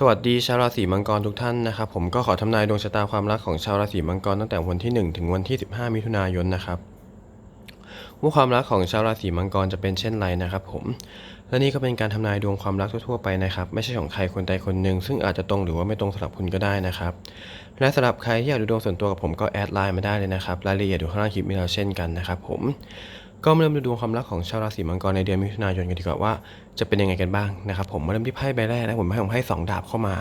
สวัสดีชาวราศีมังกรทุกท่านนะครับผมก็ขอทำนายดวงชะตาความรักของชาวราศีมังกรตั้งแต่วันที่ 1 ถึงวันที่ 15 มิถุนายนนะครับว่าความรักของชาวราศีมังกรจะเป็นเช่นไรนะครับผมและนี่ก็เป็นการทำนายดวงความรักทั่วๆไปนะครับไม่ใช่ของใครคนใดคนหนึ่งซึ่งอาจจะตรงหรือว่าไม่ตรงสำหรับคุณก็ได้นะครับและสำหรับใครที่อยากดูดวงส่วนตัวกับผมก็แอดไลน์มาได้เลยนะครับรายละเอียดอยู่ข้างล่างคลิปมีเราเช่นกันนะครับผม ก็มาเริ่มดูดวงความรักของชาวราศีมังกรในเดือนมิถุนายนกันดีกว่าว่าจะเป็นยังไงกันบ้างนะครับผมมาเริ่มที่ไพ่ใบแรกนะผมให้ผมให้สองดาบเข้ามา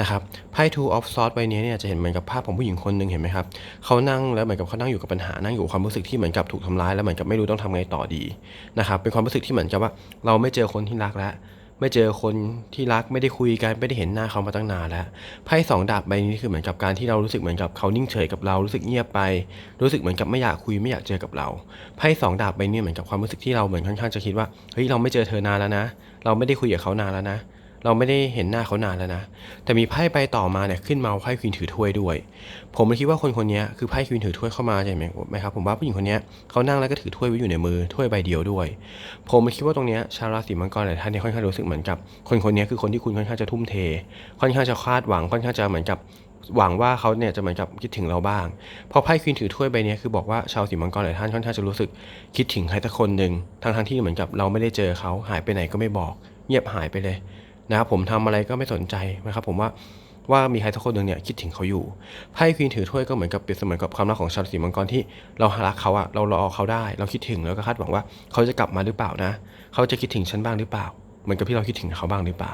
นะครับไพ่ two of swords ใบนี้เนี่ยจะเห็นเหมือนกับภาพของผู้หญิงคนหนึ่งเห็นไหมครับเขานั่งแล้วเหมือนกับเขานั่งอยู่กับปัญหานั่งอยู่ความรู้สึกที่เหมือนกับถูกทำร้ายแล้วเหมือนกับไม่รู้ต้องทำไงต่อดีนะครับเป็นความรู้สึกที่เหมือนกับว่าเราไม่เจอคนที่รักแล้ว ไม่เจอคนที่รักไม่ได้คุยกันไม่ได้เห็นหน้าเขามาตั้งนานแล้วไพ่สองดาบใบนี้คือเหมือนกับการที่เรารู้สึกเหมือนกับเขานิ่งเฉยกับเรารู้สึกเงียบไป รู้สึกเหมือนกับไม่อยากคุยไม่อยากเจอกับเราไพ่สองดาบใบนี้เหมือนกับความรู้สึกที่เราเหมือนค่อนข้างจะคิดว่าเฮ้ยเราไม่เจอเธอนานแล้วนะ เราไม่ได้คุยกับเขานานแล้วนะ เราไม่ได้เห็นหน้าเขานานแล้วนะ แต่มีไพ่ใบต่อมาเนี่ยขึ้นมาไพ่ควีนถือถ้วยด้วย ผมเลยคิดว่าคนคนนี้คือไพ่ควีนถือถ้วยเข้ามาใช่ไหมไหมครับ ผมว่าผู้หญิงคนนี้เขานั่งแล้วก็ถือถ้วยไว้อยู่ในมือถ้วยใบเดียวด้วย ผมเลยคิดว่าตรงนี้ชาวราศีมังกรหลายท่านเนี่ยค่อนข้างรู้สึกเหมือนกับ คนคนนี้คือคนที่คุณค่อนข้างจะทุ่มเท ค่อนข้างจะคาดหวังค่อนข้างจะเหมือนกับหวังว่าเขาเนี่ยจะเหมือนกับคิดถึงเราบ้างพราะไพ่ควีนถือถ้วยใบนี้คือบอกว่าชาวสีมังกรหลายท่านค่อนข้างจะรู้สึกคิดถึงใครสักคนหนึ่งทั้งทั้งที่เหมือนกับเราไม่ได้เจอเขาหายไปไหนก็ไม่บอก เงียบหายไปเลย นะครับผมทำอะไรก็ไม่สนใจนะครับผมว่าว่ามีใครสักคนหนึ่งเนี่ยคิดถึงเขาอยู่ไพ่ควีนถือถ้วยก็เหมือนกับเปรียบเสมือนกับความรักของชาวสีมังกรที่เรารักเขาอะเรารอเขาได้ เราคิดถึงแล้วก็คาดหวังว่าเขาจะกลับมาหรือเปล่านะ เขาจะคิดถึงฉันบ้างหรือเปล่าเหมือนกับที่เราคิดถึงเขาบ้างหรือเปล่า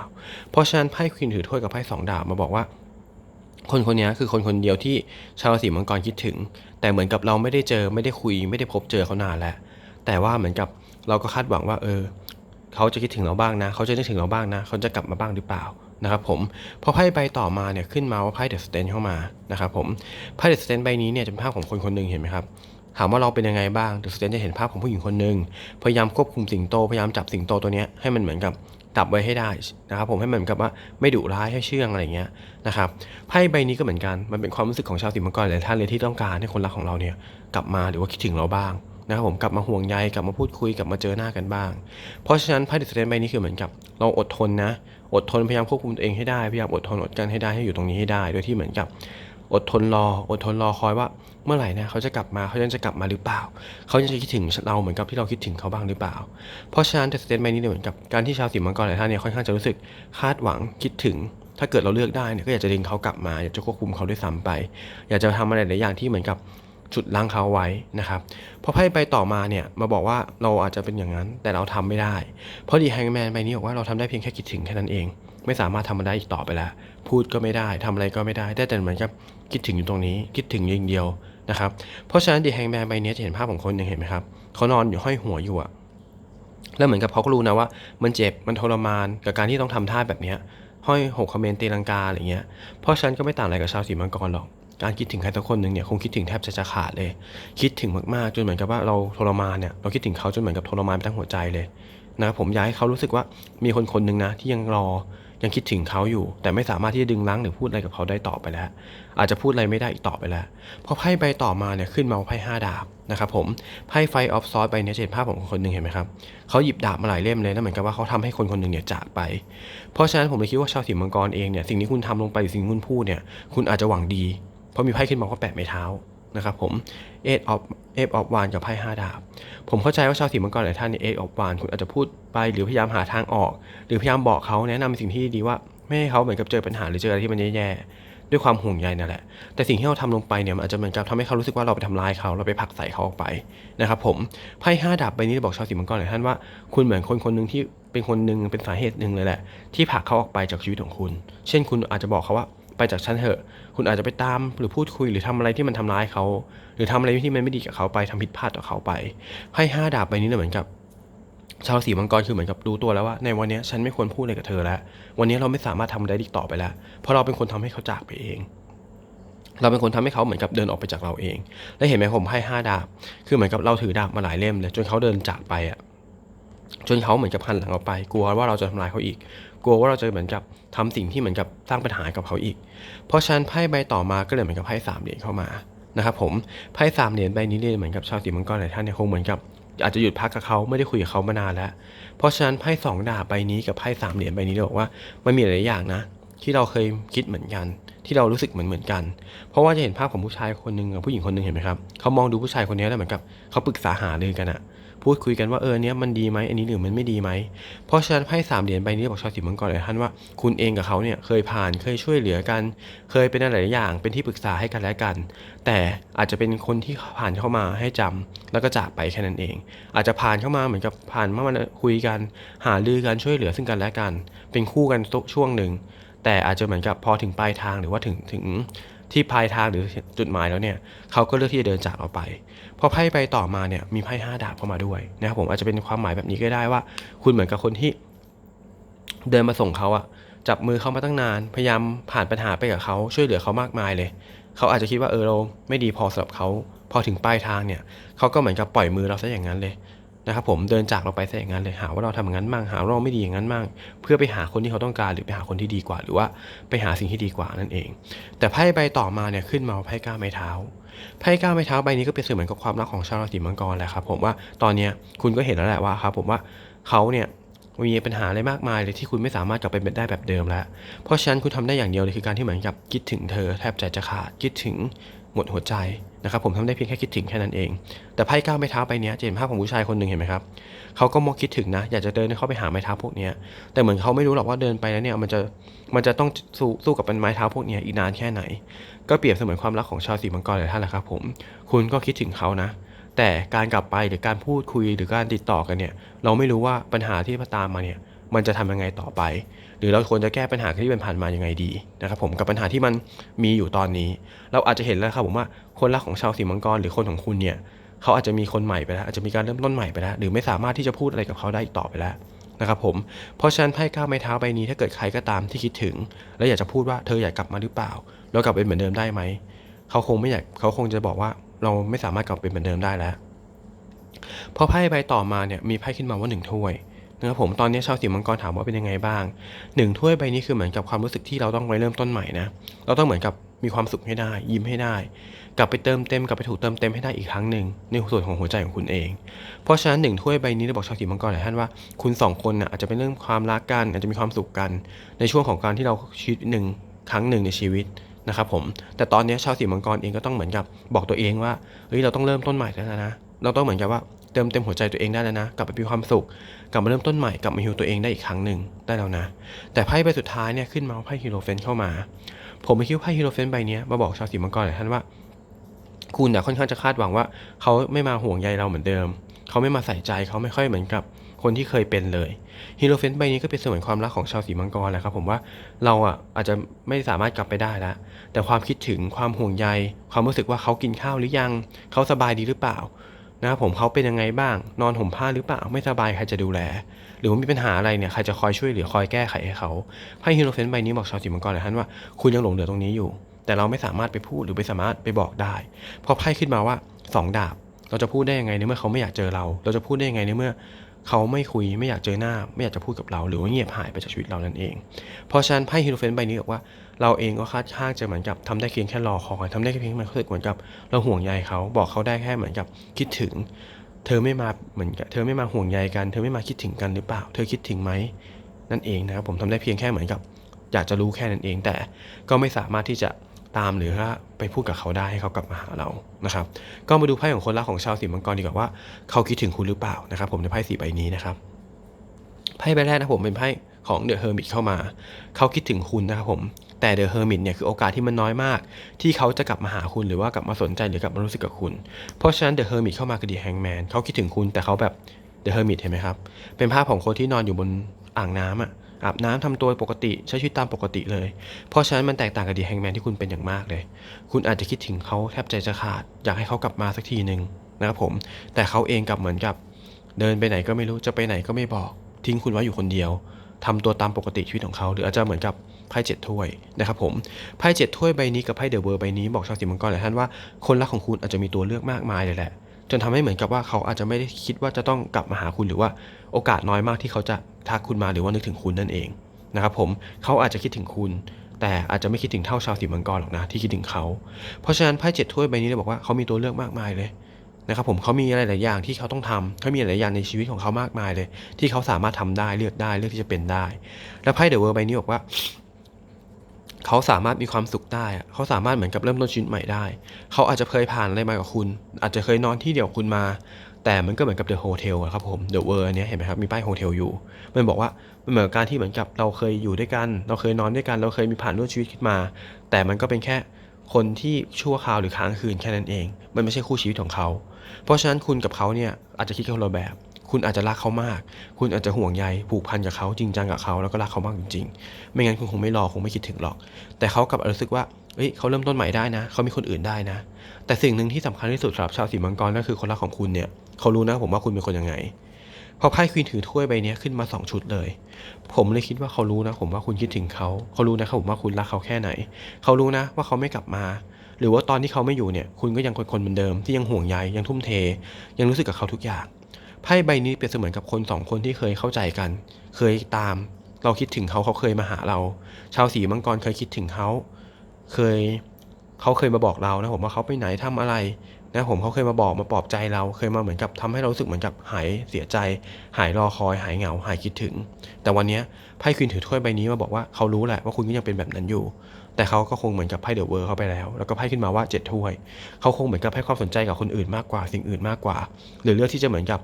เพราะฉะนั้นไพ่ควีนถือถ้วยกับไพ่สองดาบมาบอกว่า คนคนนี้คือคนคนเดียวที่ชาวราศีมังกรคิดถึง แต่เหมือนกับเราไม่ได้เจอไม่ได้คุย ไม่ได้พบเจอเขานานแล้วแต่ว่าเหมือนกับเราก็คาดหวังว่าเออ เขาจะคิดถึงเราบ้างนะ เขาจะนึกถึงเราบ้างนะ เขาจะกลับมาบ้างหรือเปล่านะครับผมพอไพ่ใบต่อมาเนี่ยขึ้นมาว่าไพ่เดอะสเตนเข้ามานะครับผมไพ่เดอะสเตนใบนี้เนี่ยจะเป็นภาพของคนคนหนึ่งเห็นไหมครับถามว่าเราเป็นยังไงบ้างเดอะสเตนจะเห็นภาพของผู้หญิงคนหนึ่งพยายามควบคุมสิงโตพยายามจับสิงโตตัวนี้ให้มันเหมือนกับจับไว้ให้ได้นะครับผมให้มันเหมือนกับว่าไม่ดุร้ายให้เชื่องอะไรเงี้ยนะครับไพ่ใบนี้ก็เหมือนกันมันเป็นความรู้สึกของชาวสิมังกรหลายท่านเลยที่ต้องการให้คนรักของเราเนี่ยกลับมาหรือว่าคิดถึงเราบ้าง นะครับผมกลับมาห่วงใยกลับมาพูดคุยกลับมาเจอหน้ากันบ้าง เพราะฉะนั้นไพ่เดอะสเตนใบนี้คือเหมือนกับเราอดทนนะ อดทนพยายามควบคุมตัวเองให้ได้พยายามอดทนอดกันให้ได้ให้อยู่ตรงนี้ให้ได้โดยที่เหมือนกับอดทนรอ อดทนรอคอยว่าเมื่อไหร่นะเขาจะกลับมาเขายังจะกลับมาหรือเปล่า เขายังจะคิดถึงเราเหมือนกับที่เราคิดถึงเขาบ้างหรือเปล่า เพราะฉะนั้นแต่สเตนใบนี้เนี่ยเหมือนกับการที่ชาวสีมังกรหลายท่านเนี่ยค่อนข้างจะรู้สึกคาดหวังคิดถึง ถ้าเกิดเราเลือกได้เนี่ยก็อยากจะดึงเขากลับมาอยากจะควบคุมเขาด้วยซ้ำไป อยากจะทำอะไรหลายอย่างที่เหมือนกับ จุดล้างเขาไว้นะครับพอไพ่ใบต่อมาเนี่ยมาบอกว่าเราอาจจะเป็นอย่างนั้นแต่เราทำไม่ได้ เพราะดีแฮงแมนใบนี้บอกว่าเราทำได้เพียงแค่คิดถึงแค่นั้นเอง ไม่สามารถทำมันได้อีกต่อไปแล้ว พูดก็ไม่ได้ทำอะไรก็ไม่ได้ได้แต่เหมือนกับคิดถึงอยู่ตรงนี้ คิดถึงอย่างเดียวนะครับเพราะฉะนั้นดีแฮงแมนใบนี้จะเห็นภาพของคนหนึ่งเห็นไหมครับเขานอนอยู่ห้อยหัวอยู่อะแล้วเหมือนกับเขาก็รู้นะว่า มันเจ็บมันทรมานกับการที่ต้องทำท่าแบบนี้ห้อยหกคอมเมนต์ตีลังกาอะไรเงี้ยเพราะฉะนั้นก็ไม่ต่างอะไรกับชาวสีมังกรหรอก การคิดถึงใครสักคนหนึ่งเนี่ยคงคิดถึงแทบจะจะขาดเลย คิดถึงมากๆจนเหมือนกับว่าเราทรมานเนี่ยเราคิดถึงเขาจนเหมือนกับทรมานไปทั้งหัวใจเลยนะครับผมอยากให้เขารู้สึกว่ามีคนคนหนึ่งนะที่ยังรอยังคิดถึงเขาอยู่ แต่ไม่สามารถที่จะดึงรั้งหรือพูดอะไรกับเขาได้ต่อไปแล้ว อาจจะพูดอะไรไม่ได้อีกต่อไปแล้วพอไพ่ใบต่อมาเนี่ยขึ้นมาไพ่ห้าดาบนะครับผมไพ่ไฟออฟซอสใบเนี้จะเห็นภาพของคนหนึ่งเห็นไหมครับเขาหยิบดาบมาหลายเล่มเลยแล้วเหมือนกับว่าเขาทำให้คนคนหนึ่งเนี่ยจากไป เพราะฉะนั้นผมเลยคิดว่าชาวสีมังกรเองเนี่ยสิ่งที่คุณทำลงไปหรือสิ่งที่คุณพูดเนี่ยคุณอาจจะหวังดี ราะมีไพ่ขึ้นมาว่าแปะไม้เท้านะครับผมเอทออฟเอฟออฟวานกับไพ่ห้าดาบ ผมเข้าใจว่าชาวสีมังกรหลายท่านเนี่ยเอทออฟวานคุณอาจจะพูดไปหรือพยายามหาทางออก หรือพยายามบอกเขาแนะนำสิ่งที่ดีว่า ไม่ให้เขาเหมือนกับเจอปัญหาหรือเจออะไรที่มันแย่ๆด้วยความห่วงใยนั่นแหละ แต่สิ่งที่เราทำลงไปเนี่ยมันอาจจะเหมือนกับทำให้เขารู้สึกว่าเราไปทำลายเขาเราไปผลักใส่เขาออกไปนะครับผมไพ่ห้าดาบใบนี้จะบอกชาวสีมังกรหลายท่านว่าคุณเหมือนคนคนหนึ่งที่เป็นคนหนึ่งเป็นสาเหตุหนึ่งเลยแหละที่ผลักเขาออกไปจากชีวิตของคุณ เช่นคุณอาจจะบอกเขาว่า ไปจากฉันเถอะ คุณอาจจะไปตามหรือพูดคุยหรือทำอะไรที่มันทำร้ายเขา หรือทำอะไรที่มันไม่ดีกับเขาไปทำผิดพลาดต่อเขาไปไพ่ห้าดาบใบนี้เนี่ยเหมือนกับชาวสีมังกรคือเหมือนกับรู้ตัวแล้วว่าในวันนี้ฉันไม่ควรพูดอะไรกับเธอแล้ว วันนี้เราไม่สามารถทำได้อีต่อไปแล้ว เพราะเราเป็นคนทำให้เขาจากไปเอง เราเป็นคนทำให้เขาเหมือนกับเดินออกไปจากเราเอง แล้วเห็นไหมผมให้ห้าดาบ คือเหมือนกับเราถือดาบมาหลายเล่มเลยจนเขาเดินจากไปอะจนเขาเหมือนกับหันหลังเราไป กลัวว่าเราจะทำลายเขาอีก กลัวว่าเราจะเหมือนกับทำสิ่งที่เหมือนกับสร้างปัญหากับเขาอีก เพราะฉะนั้นไพ่ใบต่อมาก็เลยเหมือนกับไพ่สามเหรียญเข้ามานะครับผมไพ่สามเหรียญใบนี้เนี่ยเหมือนกับชาวสีมังกรหลายท่านเนี่ยคงเหมือนกับอาจจะหยุดพักกับเขาไม่ได้คุยกับเขามานานแล้ว เพราะฉะนั้นไพ่สองดาบใบนี้กับไพ่สามเหรียญใบนี้เราบอกว่ามันมีหลายอย่างนะ ที่เราเคยคิดเหมือนกัน ที่เรารู้สึกเหมือนเหมือนกัน เพราะว่าจะเห็นภาพของผู้ชายคนหนึ่งกับผู้หญิงคนหนึ่งเห็นไหมครับเขามองดูผู้ชายคนนี้แล้วเหมือนกับเขาปรึกษาหารือกันอะพูดคุยกันว่าเออเนี้ยมันดีไหมอันนี้หรือมันไม่ดีไหมเพราะฉะนั้นไพ่สามเหรียญใบนี้บอกชาวสีมังกรเลยท่านว่าคุณเองกับเขาเนี่ยเคยผ่านเคยช่วยเหลือกัน เคยเป็นอะไรหลายอย่างเป็นที่ปรึกษาให้กันและกัน แต่อาจจะเป็นคนที่ผ่านเข้ามาให้จำแล้วก็จากไปแค่นั้นเอง อาจจะผ่านเข้ามาเหมือนกับผ่านมามาคุยกัน หารือกันช่วยเหลือซึ่งกันและกัน เป็นคู่กันช่วงหนึ่ง แต่อาจจะเหมือนกับพอถึงปลายทางหรือว่าถึงถึงที่ปลายทางหรือจุดหมายแล้วเนี่ยเขาก็เลือกที่จะเดินจากเราไปพอไพ่ไปต่อมาเนี่ยมีไพ่ห้าดาบเข้ามาด้วยนะครับผมอาจจะเป็นความหมายแบบนี้ก็ได้ว่า คุณเหมือนกับคนที่เดินมาส่งเขาอะจับมือเขามาตั้งนาน พยายามผ่านปัญหาไปกับเขาช่วยเหลือเขามากมายเลย เขาอาจจะคิดว่าเออเราไม่ดีพอสำหรับเขาพอถึงปลายทางเนี่ยเขาก็เหมือนกับปล่อยมือเราซะอย่างนั้นเลย นะครับผมเดินจากเราไปซะอย่างนั้นเลยหาว่าเราทำอย่างนั้นมั่งหาว่าเราไม่ดีอย่างนั้นมั่งเพื่อไปหาคนที่เขาต้องการหรือไปหาคนที่ดีกว่า หรือว่าไปหาสิ่งที่ดีกว่านั่นเอง แต่ไพ่ใบต่อมาเนี่ยขึ้นมาว่าไพ่ก้าไม้เท้าไพ่ก้าไม้เท้าใบนี้ก็เป็นสื่อเหมือนกับความรักของชาวราศีมังกรแหละครับผมว่าตอนเนี้ยคุณก็เห็นแล้วแหละว่าครับผมว่าเขาเนี่ย มีปัญหาอะไรมากมายเลยที่คุณไม่สามารถกลับไปเป็นได้แบบเดิมแล้ว เพราะฉะนั้นคุณทำได้อย่างเดียวเลยคือการที่เหมือนกับคิดถึงเธอแทบใจจะขาดคิดถึงหมดหัวใจนะครับผมทำได้เพียงแค่คิดถึงแค่นั้นเอง แต่ไพ่ก้าวไม้เท้าใบเนี้ยจะเห็นภาพของผู้ชายคนหนึ่งเห็นไหมครับเขาก็มองคิดถึงนะ อยากจะเดินเข้าไปหาไม้เท้าพวกเนี้ยแต่เหมือนเขาไม่รู้หรอกว่าเดินไปแล้วเนี่ยมันจะมันจะต้องสู้สู้กับเป็นไม้เท้าพวกเนี้ยอีกนานแค่ไหน ก็เปรียบเสมือนความรักของชาวสีมังกรหลายท่านแหละครับผมคุณก็คิดถึงเขานะ แต่การกลับไปหรือการพูดคุยหรือการติดต่อกันเนี่ย เราไม่รู้ว่าปัญหาที่ตามมาเนี่ย มันจะทำยังไงต่อไป หรือเราควรจะแก้ปัญหาที่เป็นผ่านมายังไงดีนะครับผมกับปัญหาที่มันมีอยู่ตอนนี้ เราอาจจะเห็นแล้วครับผมว่าคนรักของชาวสีมังกรหรือคนของคุณเนี่ยเขาอาจจะมีคนใหม่ไปแล้วอาจจะมีการเริ่มต้นใหม่ไปแล้วหรือไม่สามารถที่จะพูดอะไรกับเขาได้อีกต่อไปแล้วนะครับผม เพราะฉะนั้นไพ่ก้าวไม้เท้าใบนี้ถ้าเกิดใครก็ตามที่คิดถึง และอยากจะพูดว่าเธออยากกลับมาหรือเปล่าเรากลับเป็นเหมือนเดิมได้ไหม เขาคงไม่อยากเขาคงจะบอกว่า เราไม่สามารถกลับเป็นเหมือนเดิมได้แล้วพอไพ่ใบต่อมาเนี่ยมีไพ่ขึ้นมาว่าหนึ่งถ้วยนะครับผมตอนนี้ชาวสีมังกรถามว่าเป็นยังไงบ้างหนึ่งถ้วยใบนี้คือเหมือนกับความรู้สึกที่เราต้องไว้เริ่มต้นใหม่นะเราต้องเหมือนกับมีความสุขให้ได้ ยิ้มให้ได้ กลับไปเติมเต็มกลับไปถูกเติมเต็มให้ได้อีกครั้งหนึ่งในส่วนของหัวใจของคุณเอง เพราะฉะนั้นหนึ่งถ้วยใบนี้เราบอกชาวสีมังกรหลายท่านว่าคุณสองคนน่ะอาจจะเป็นเรื่องความรักกันอาจจะมีความสุขกัน ในช่วงของการที่เราชีวิตหนึ่งครั้งหนึ่งในชีวิต นะครับผมแต่ตอนนี้ชาวสีมังกรเองก็ต้องเหมือนกับบอกตัวเองว่าเฮ้ยเราต้องเริ่มต้นใหม่แล้วนะเราต้องเหมือนกับว่าเติมเต็มหัวใจตัวเองได้แล้วนะ กลับไปมีความสุข กลับมาเริ่มต้นใหม่ กลับมาฮิวตัวเองได้อีกครั้งหนึ่งได้แล้วนะ แต่ไพ่ใบสุดท้ายเนี่ยขึ้นมาว่าไพ่ฮีโร่เฟนเข้ามา ผมไม่คิดว่าไพ่ฮีโร่เฟนใบนี้มาบอกชาวสีมังกรหลายท่านว่า คุณเนี่ยค่อนข้างจะคาดหวังว่า เขาไม่มาห่วงใยเราเหมือนเดิม เขาไม่มาใส่ใจเขาไม่ค่อยเหมือนกับคนที่เคยเป็นเลยฮีโร่เฟนใบนี้ก็เป็นเสมือนความรักของชาวสีมังกรแหละครับผมว่าเราอะอาจจะไม่สามารถกลับไปได้แล้วแต่ความคิดถึงความห่วงใย ความรู้สึกว่าเขากินข้าวหรือยังเขาสบายดีหรือเปล่านะครับผมเขาเป็นยังไงบ้าง นอนห่มผ้าหรือเปล่าไม่สบายใครจะดูแล หรือว่ามีปัญหาอะไรเนี่ยใครจะคอยช่วยเหลือคอยแก้ไขให้เขาไพ่ฮีโร่เฟนใบนี้บอกชาวสีมังกรหลายท่านว่าคุณยังหลงเหลือตรงนี้อยู่ แต่เราไม่สามารถไปพูดหรือไม่สามารถไปบอกได้เพราะไพ่ขึ้นมาว่าสองดาบ เราจะพูดได้ยังไงในเมื่อเขาไม่อยากเจอเรา เราจะพูดได้ยังไงในเมื่อเขาไม่คุยไม่อยากเจอหน้า ไม่อยากจะพูดกับเรา หรือว่าเงียบหายไปจากชีวิตเรานั่นเอง เพราะฉะนั้นไพ่ฮีโรเฟนใบนี้บอกว่าเราเองก็คาดข้างจะเหมือนกับทำได้เพียงแค่รอคอยทำได้เพียงมันรู้สึกเหมือนกับ เราห่วงใยเขาบอกเขาได้แค่เหมือนกับคิดถึง เธอไม่มาเหมือนกับเธอไม่มาห่วงใยกัน เธอไม่มาคิดถึงกันหรือเปล่า เธอคิดถึงไหมนั่นเองนะครับผมทำได้เพียงแค่เหมือนกับ อยากจะรู้แค่นั้นเองแต่ก็ไม่สามารถที่จะ ตามหรือว่าไปพูดกับเขาได้ให้เขากลับมาหาเรานะครับ ก็มาดูไพ่ของคนรักของชาวสีมังกรดีกว่าว่าเขาคิดถึงคุณหรือเปล่านะครับ ผมในไพ่สีใบนี้นะครับไพ่ใบแรกนะผมเป็นไพ่ของเดอะเฮอร์มิตเข้ามา เขาคิดถึงคุณนะครับผม แต่เดอะเฮอร์มิตเนี่ยคือโอกาสที่มันน้อยมาก ที่เขาจะกลับมาหาคุณหรือว่ากลับมาสนใจหรือกลับมารู้สึกกับคุณ เพราะฉะนั้นเดอะเฮอร์มิตเข้ามาคือดีแฮงแมนเขาคิดถึงคุณแต่เขาแบบเดอะเฮอร์มิตเห็นไหมครับ เป็นภาพของคนที่นอนอยู่บนอ่างน้ำอะ อาบน้ำทำตัวปกติใช้ชีวิตตามปกติเลย เพราะฉะนั้นมันแตกต่างกับดีแฮงแมนที่คุณเป็นอย่างมากเลย คุณอาจจะคิดถึงเขาแทบใจจะขาด อยากให้เขากลับมาสักทีหนึ่งนะครับผม แต่เขาเองกลับเหมือนกับ เดินไปไหนก็ไม่รู้จะไปไหนก็ไม่บอก ทิ้งคุณไว้อยู่คนเดียวทำตัวตามปกติชีวิตของเขา หรืออาจจะเหมือนกับไพ่เจ็ดถ้วยนะครับผมไพ่เจ็ดถ้วยใบนี้กับไพ่เดอะเวอร์ใบนี้บอกชาวสีมังกรหลายท่านว่าคนรักของคุณอาจจะมีตัวเลือกมากมายเลยแหละ จนทำให้เหมือนกับว่าเขาอาจจะไม่ได้คิดว่าจะต้องกลับมาหาคุณหรือว่าโอกาสน้อยมากที่เขาจะทักคุณมาหรือว่านึกถึงคุณนั่นเองนะครับผมเขาอาจจะคิดถึงคุณ แต่อาจจะไม่คิดถึงเท่าชาวสีมังกรหรอกนะที่คิดถึงเขาเพราะฉะนั้นไพ่เจ็ดถ้วยใบนี้เลยบอกว่าเขามีตัวเลือกมากมายเลยนะครับผมเขามีอะไรหลายอย่างที่เขาต้องทำเขามีหลายอย่างในชีวิตของเขามากมายเลย ที่เขาสามารถทำได้เลือกได้เลือกที่จะเป็นได้ แล้วไพ่เดอะเวิร์ใบนี้บอกว่า เขาสามารถมีความสุขได้ เขาสามารถเหมือนกับเริ่มต้นชีวิตใหม่ได้ เขาอาจจะเคยผ่านอะไรมากับคุณ อาจจะเคยนอนที่เดียวกับคุณมา แต่มันก็เหมือนกับเดอะโฮเทลครับผม เดอะเวอร์เนี้ยเห็นไหมครับ มีป้ายโฮเทลอยู่ มันบอกว่ามันเหมือนกับการที่เหมือนกับเราเคยอยู่ด้วยกัน เราเคยนอนด้วยกัน เราเคยมีผ่านร่วมชีวิตขึ้นมา แต่มันก็เป็นแค่คนที่ชั่วคราวหรือค้างคืนแค่นั้นเอง มันไม่ใช่คู่ชีวิตของเขา เพราะฉะนั้นคุณกับเขาเนี่ยอาจจะคิดคนละแบบ คุณอาจจะรักเขามาก คุณอาจจะห่วงใยผูกพันกับเขาจริงจังกับเขาแล้วก็รักเขามากจริงๆ ไม่งั้นคุณคงไม่รอคงไม่คิดถึงหรอก แต่เขากลับรู้สึกว่าเฮ้ยเขาเริ่มต้นใหม่ได้นะ เขามีคนอื่นได้นะ แต่สิ่งหนึ่งที่สำคัญที่สุดสำหรับชาวสีมังกรก็คือคนรักของคุณเนี่ยเขารู้นะผมว่าคุณเป็นคนยังไงพอไพ่ควีนถือถ้วยใบนี้ขึ้นมาสองชุดเลย ผมเลยคิดว่าเขารู้นะ ผมว่าคุณคิดถึงเขา เขารู้นะครับผมว่าคุณรักเขาแค่ไหน เขารู้นะว่าเขาไม่กลับมา หรือว่าตอนที่เขาไม่อยู่เนี่ย คุณก็ยังคนคนเหมือนเดิมที่ยังห่วงใยยังทุ่มเท ยังรู้สึกกับเขาทุกอย่าง ไพ่ใบนี้เปรียบเสมือนกับคนสองคนที่เคยเข้าใจกัน เคยตาม เราคิดถึงเขาเขาเคยมาหาเรา ชาวสีมังกรเคยคิดถึงเขา เคยเขาเคยมาบอกเรานะผมว่าเขาไปไหนทำอะไรนะผมเขาเคยมาบอกมาปลอบใจเราเคยมาเหมือนกับทำให้เราสึกเหมือนกับหายเสียใจ หายรอคอย หายเหงา หายคิดถึง แต่วันนี้ไพ่ควีนถือถ้วยใบนี้มาบอกว่าเขารู้แหละว่าคุณก็ยังเป็นแบบนั้นอยู่ แต่เขาก็คงเหมือนกับไพ่เดอะเวิร์เขาไปแล้ว แล้วก็ไพ่ขึ้นมาว่าเจ็ดถ้วย เขาคงเหมือนกับให้ความสนใจกับคนอื่นมากกว่าสิ่งอื่นมากกว่า หรือเลือกที่จะเหมือนกับ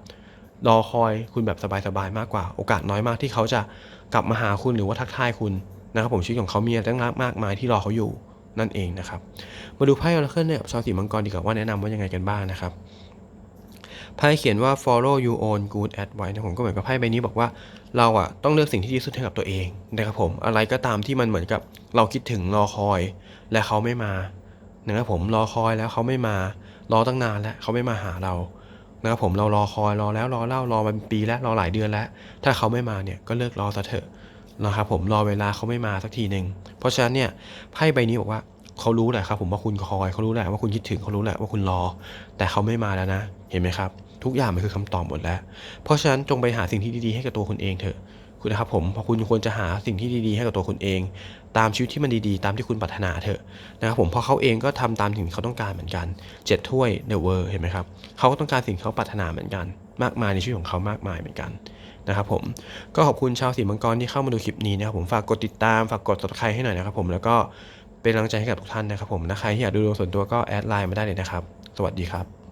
รอคอยคุณแบบสบายๆมากกว่า โอกาสน้อยมากที่เขาจะกลับมาหาคุณหรือว่าทักทายคุณนะครับผมชีวิตของเขามีอะไรตั้งมากมายที่รอเขาอยู่นั่นเองนะครับ มาดูไพ่ออราเคิลเนี่ยชาวสีมังกรดีกว่าว่าแนะนำว่ายังไงกันบ้างนะครับไพ่เขียนว่า follow your own good advice นะผมก็เหมือนกับไพ่ใบนี้บอกว่าเราอะต้องเลือกสิ่งที่ดีที่สุดให้กับตัวเองนะครับผมอะไรก็ตามที่มันเหมือนกับเราคิดถึงรอคอย และเขาไม่มานะครับผมรอคอยแล้วเขาไม่มา รอตั้งนานแล้วเขาไม่มาหาเรา นะครับผมเรารอคอยรอแล้วรอเล่ารอมาเป็นปีแล้วรอหลายเดือนแล้ว ถ้าเขาไม่มาเนี่ยก็เลิกรอซะเถอะนะครับผมรอเวลาเขาไม่มาสักทีหนึ่งเพราะฉะนั้นเนี่ยไพ่ใบนี้บอกว่าเขารู้แหละครับผมว่าคุณคอยเขารู้แหละว่าคุณคิดถึงเขารู้แหละว่าคุณรอ แต่เขาไม่มาแล้วนะ เห็นไหมครับ ทุกอย่างมันคือคำตอบหมดแล้ว เพราะฉะนั้นจงไปหาสิ่งที่ดีๆให้กับตัวคุณเองเถอะ คุณนะครับผมเพราะคุณควรจะหาสิ่งที่ดีๆให้กับตัวคุณเอง ตามชีวิตที่มันดีๆ ตามที่คุณปรารถนาเถอะนะครับผมเพราะเขาเองก็ทำตามสิ่งที่เขาต้องการเหมือนกันเจ็ดถ้วยเดอะเวอร์เห็นไหมครับเขาก็ต้องการสิ่งเขาปรารถนาเหมือนกัน มากมายในชีวิตของเขามากมายเหมือนกันนะครับผมก็ขอบคุณชาวสีมังกรที่เข้ามาดูคลิปนี้นะครับผมฝากกดติดตามฝากกด subscribe ให้หน่อยนะครับผมแล้วก็เป็นกำลังใจให้กับทุกท่านนะครับผมถ้าใครที่อยากดูดวงส่วนตัวก็แอดไลน์มาได้เลยนะครับ สวัสดีครับ